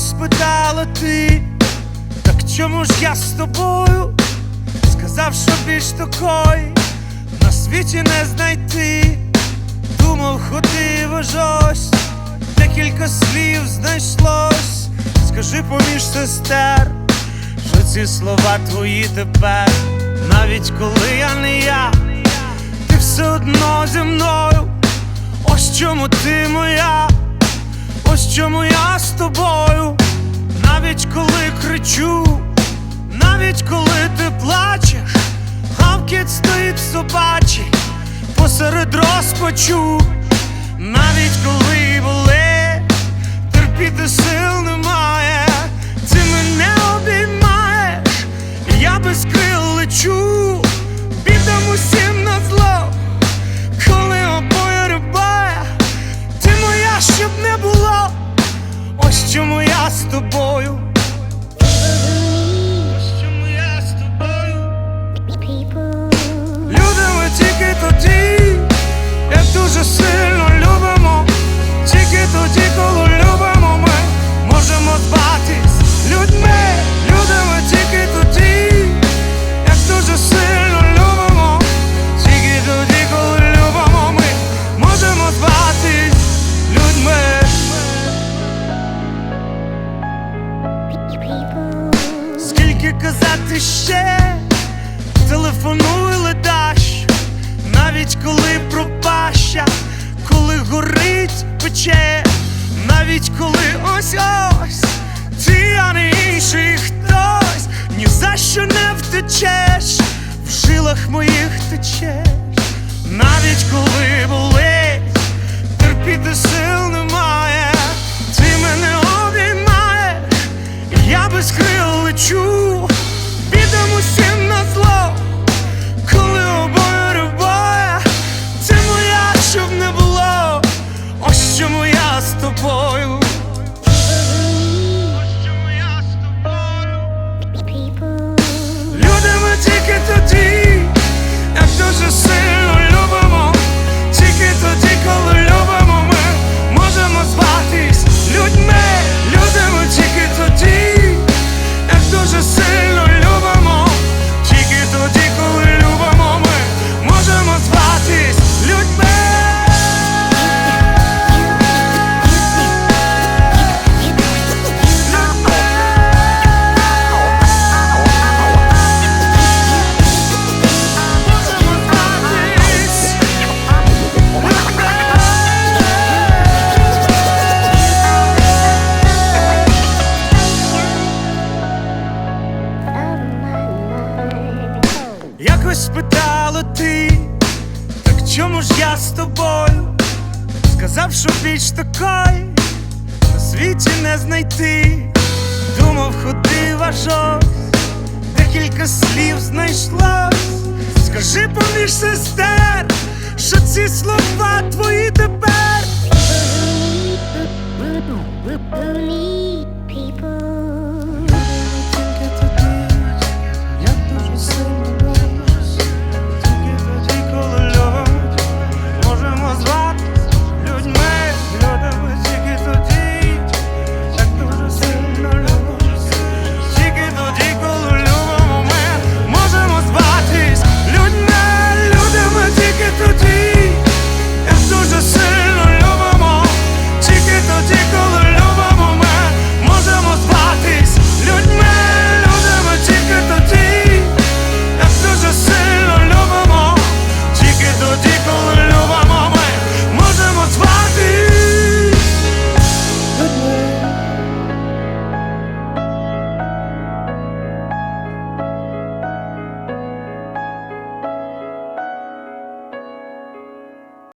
спитала ти, так чому ж я з тобою? Сказав, що більш такої на світі не знайти. Думав, ходив аж ось, декілька слів знайшлось. Скажи поміж сестер, що ці слова твої тепер, навіть коли я не я, ти все одно зі мною. Ось чому ти моя, ось чому я з тобою, навіть коли кричу, навіть коли ти плачеш, гавкіт стоїть собачий посеред розпачу, навіть чому я з тобою. Що не втечеш, в жилах моїх течеш, навіть коли болить, терпіти сил немає, ти мене обіймаєш, я без крил лечу, підем усім на зло, коли обоє рибає, це моя, щоб не було, ось чому я з тобою. Якось спитала ти, так чому ж я з тобою? Сказав, що більш такої на світі не знайти. Думав, ходив аж ось, декілька слів знайшлось. Скажи поміж сестер, що ці слова твої тепер.